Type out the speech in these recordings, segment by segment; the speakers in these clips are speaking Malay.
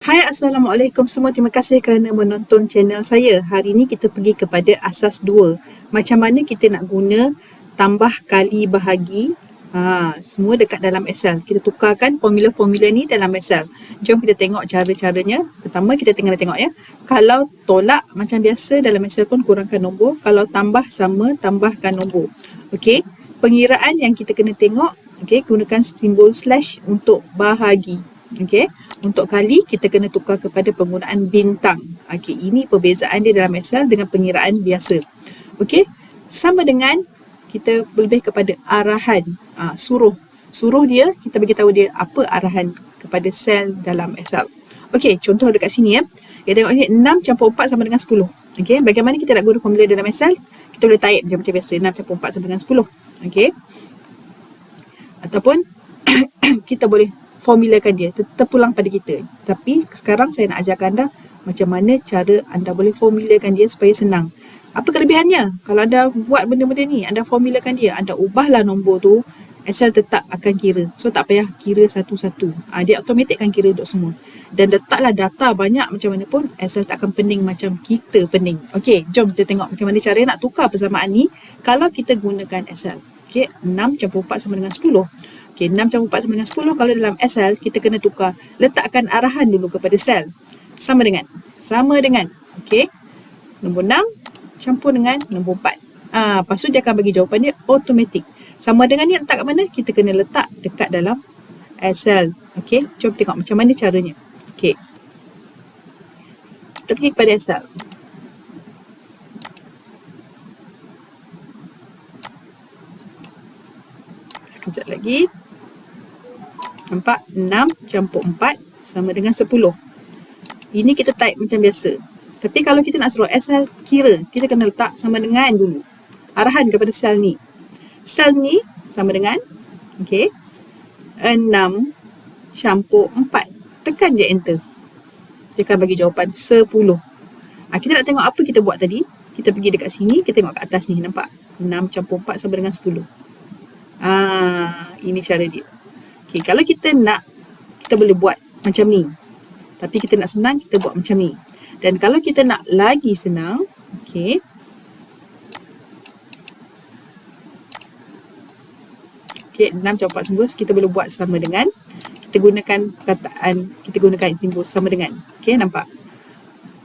Hai Assalamualaikum semua. Terima kasih kerana menonton channel saya. Hari ini kita pergi kepada asas 2. Macam mana kita nak guna tambah kali bahagi. Ha, semua dekat dalam Excel. Kita tukarkan formula-formula ni dalam Excel. Jom kita tengok cara-caranya. Pertama kita tengok tengok ya. Kalau tolak macam biasa dalam Excel pun kurangkan nombor. Kalau tambah sama tambahkan nombor. Okey. Pengiraan yang kita kena tengok. Okey, gunakan simbol slash untuk bahagi. Okey, untuk kali kita kena tukar kepada penggunaan bintang. Okey, ini perbezaan dia dalam Excel dengan pengiraan biasa. Okey, sama dengan kita lebih kepada arahan, uh, suruh. Suruh dia, kita bagi tahu dia apa arahan kepada sel dalam Excel. Okey, contoh dekat sini ya. Ya tengok ni 6 campur 4 sama dengan 10. Okey, bagaimana kita nak guna formula dalam Excel? Kita boleh taip macam biasa 6 campur 4 sama dengan 10. Okey. Ataupun kita boleh formulakan dia terpulang pada kita. Tapi sekarang saya nak ajarkan anda macam mana cara anda boleh formulakan dia supaya senang. Apa kelebihannya? Kalau anda buat benda-benda ni anda formulakan dia anda ubahlah nombor tu Excel tetap akan kira. So tak payah kira satu-satu. Ha, dia automatik akan kira untuk semua. Dan letaklah data banyak macam mana pun Excel tak akan pening macam kita pening. Ok jom kita tengok macam mana cara nak tukar persamaan ni kalau kita gunakan Excel ok 6 campur 4 sama dengan 10 Okey, 6 campur 4 sama dengan 10. Kalau dalam SL, kita kena tukar. Letakkan arahan dulu kepada sel. Sama dengan. Sama dengan. Okey. Nombor 6 campur dengan nombor 4. Ah, lepas tu dia akan bagi jawapan dia automatik. Sama dengan ni letak kat mana? Kita kena letak dekat dalam SL. Okey, jom tengok macam mana caranya. Okey. Kita pergi kepada SL. Sekejap lagi. Nampak? 6 campur 4 sama dengan 10. Ini kita type macam biasa. Tapi kalau kita nak suruh SL kira, kita kena letak sama dengan dulu. Arahan kepada sel ni. Sel ni sama dengan, okay, 6 campur 4. Tekan je enter. Dia akan bagi jawapan 10. Ha, kita nak tengok apa kita buat tadi. Kita pergi dekat sini, kita tengok kat atas ni. Nampak? 6 campur 4 sama dengan 10. Ah, ini cara dia. Okay, kalau kita nak, kita boleh buat macam ni. Tapi kita nak senang, kita buat macam ni. Dan kalau kita nak lagi senang, okay. Okay, 6 campur 4 sembus, kita boleh buat sama dengan, kita gunakan perkataan, kita gunakan simbol sama dengan. Okay, nampak?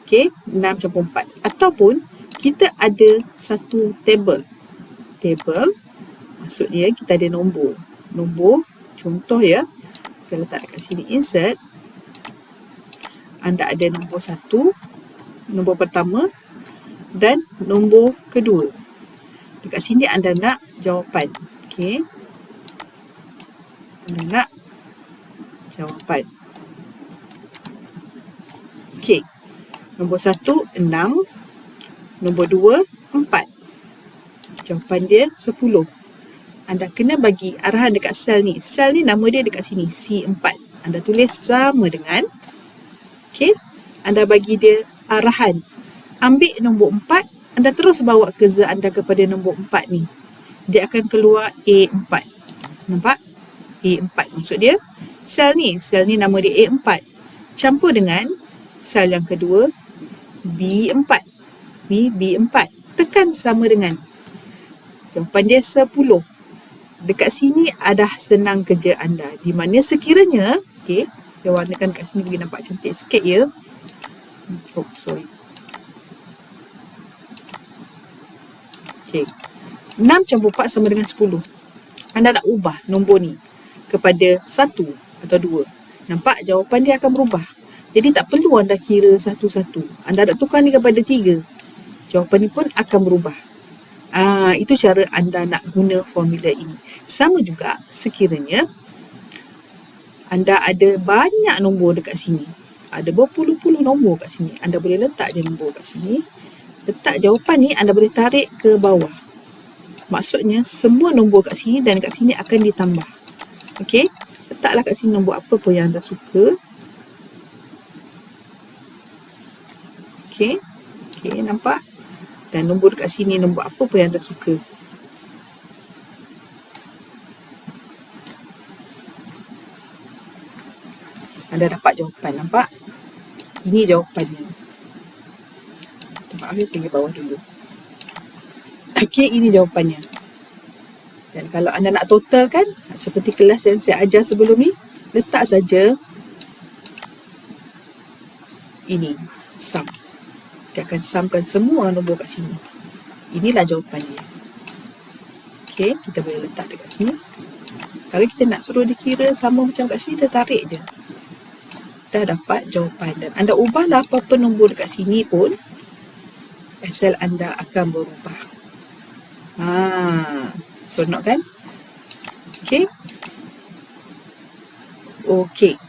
Okay, 6 campur 4. Ataupun, kita ada satu table. Table, maksudnya kita ada nombor. Nombor Contoh ya, kita letak dekat sini insert. Anda ada nombor satu, nombor pertama dan nombor kedua. Dekat sini anda nak jawapan. Okey. Anda nak jawapan. Okey. Nombor satu, enam. Nombor dua, empat. Jawapan dia sepuluh anda kena bagi arahan dekat sel ni. Sel ni nama dia dekat sini, C4. Anda tulis sama dengan, okay, anda bagi dia arahan. Ambil nombor 4, anda terus bawa kerja anda kepada nombor 4 ni. Dia akan keluar A4. Nampak? A4 maksud dia. Sel ni, sel ni nama dia A4. Campur dengan sel yang kedua, B4. Ni B4. Tekan sama dengan. Jawapan dia 10 dekat sini ada senang kerja anda. Di mana sekiranya, okay, saya warnakan kat sini bagi nampak cantik sikit ya. Oh, sorry. Okay. 6 campur 4 sama dengan 10. Anda nak ubah nombor ni kepada 1 atau 2. Nampak jawapan dia akan berubah. Jadi tak perlu anda kira satu-satu. Anda nak tukar ni kepada 3. Jawapan ni pun akan berubah. Ah, itu cara anda nak guna formula ini. Sama juga sekiranya anda ada banyak nombor dekat sini. Ada berpuluh-puluh nombor kat sini. Anda boleh letak je nombor kat sini. Letak jawapan ni anda boleh tarik ke bawah. Maksudnya semua nombor kat sini dan kat sini akan ditambah. Okey? Letaklah kat sini nombor apa pun yang anda suka. Okey? Okey, nampak? Dan nombor dekat sini nombor apa pun yang anda suka anda dapat jawapan nampak Ini jawapannya. Maaf ya, saya bawah dulu. Okey, ini jawapannya. Dan kalau anda nak totalkan, seperti kelas yang saya ajar sebelum ni, letak saja ini, sum. Dia akan sumkan semua nombor kat sini. Inilah jawapannya. Okey, kita boleh letak dekat sini. Kalau kita nak suruh dia kira sama macam kat sini, kita tarik je. Dah dapat jawapan. Dan anda ubahlah apa-apa nombor dekat sini pun, Excel anda akan berubah. Ha, seronok kan? Okey. Okey.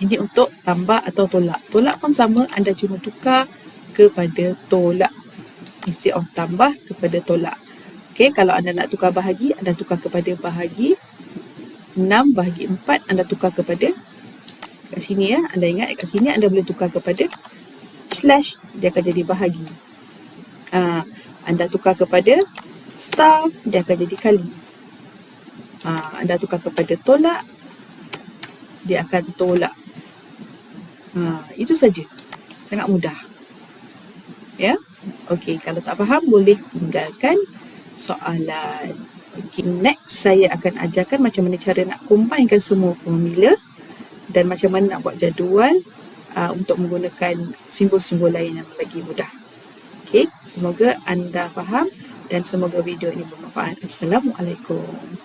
Ini untuk tambah atau tolak. Tolak pun sama, anda cuma tukar kepada tolak. Instead of tambah kepada tolak. Okey, kalau anda nak tukar bahagi, anda tukar kepada bahagi 6 bahagi 4, anda tukar kepada kat sini ya. Anda ingat kat sini anda boleh tukar kepada slash, dia akan jadi bahagi. Uh, anda tukar kepada star, dia akan jadi kali. Uh, anda tukar kepada tolak, dia akan tolak. Uh, itu saja. Sangat mudah. Ya. Okey, kalau tak faham boleh tinggalkan soalan. Okay, next saya akan ajarkan macam mana cara nak combinekan semua formula dan macam mana nak buat jadual uh, untuk menggunakan simbol-simbol lain yang lagi mudah. Okay, semoga anda faham dan semoga video ini bermanfaat. Assalamualaikum.